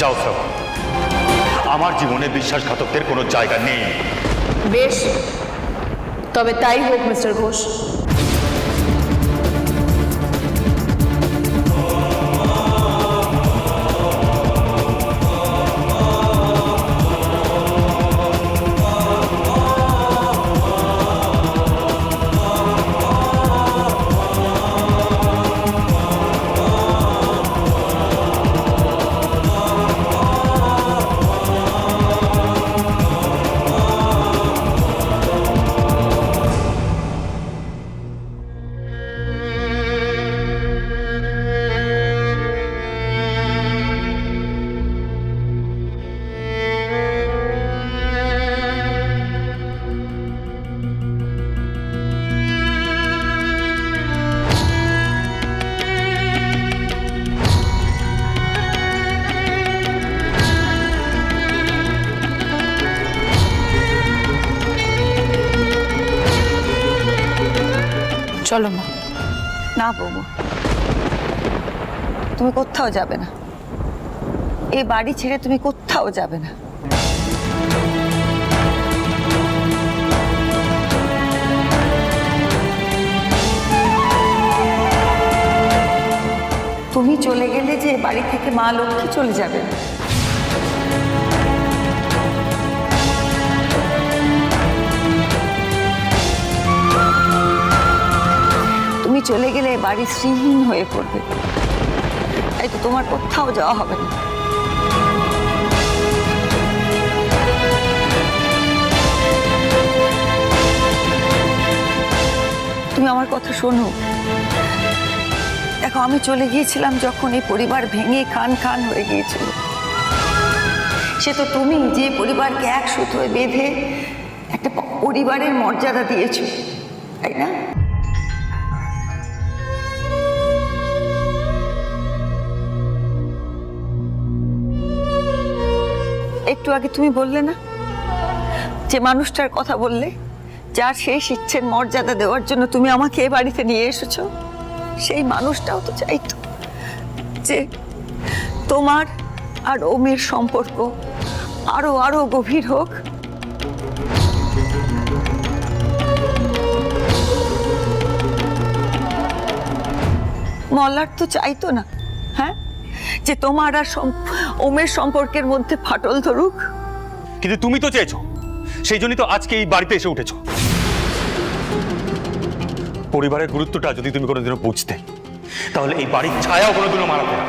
যাও সব। আমার জীবনে বিশ্বাসঘাতকদের কোনো জায়গা নেই। বেশ তবে তাই হোক মিস্টার ঘোষ। চলো মা। না বৌমা। তুমি কোথাও যাবে না। এই বাড়ি ছেড়ে তুমি কোথাও যাবে না। তুমি চলে গেলে যে বাড়ি থেকে মা লক্ষ্মী চলে যাবে। তুমি চলে গেলে বাড়ি শ্রীহীন হয়ে পড়বে। তাই তো তোমার কোথাও যাওয়া হবে না। তুমি আমার কথা শোনো। দেখো, আমি চলে গিয়েছিলাম যখন এই পরিবার ভেঙে খান খান হয়ে গিয়েছিল। সে তো তুমি যে পরিবারকে এক সুতোয় বেঁধে একটা পরিবারের মর্যাদা দিয়েছ, তাই না? একটু আগে তুমি বললে না? যে মানুষটার কথা বললে, যার শেষ ইচ্ছের মর্যাদা দেওয়ার জন্য তুমি আমাকে এ বাড়িতে নিয়ে এসেছ, সেই মানুষটাও তো চাইতো যে তোমার আর ওমের সম্পর্ক আরও আরও গভীর হোক। মল্লার তো চাইতো না হ্যাঁ? যে তোমার আর ওমের সম্পর্কের মধ্যে ফাটল ধরুক। কিন্তু তুমি তো চেয়েছো। সেই জন্যই তো আজকে এই বাড়িতে এসে উঠেছো। পরিবারের গুরুত্বটা যদি তুমি কোনোদিনও বুঝতে, তাহলে এই বাড়ির ছায়াও কোনোদিনও মারাতে না।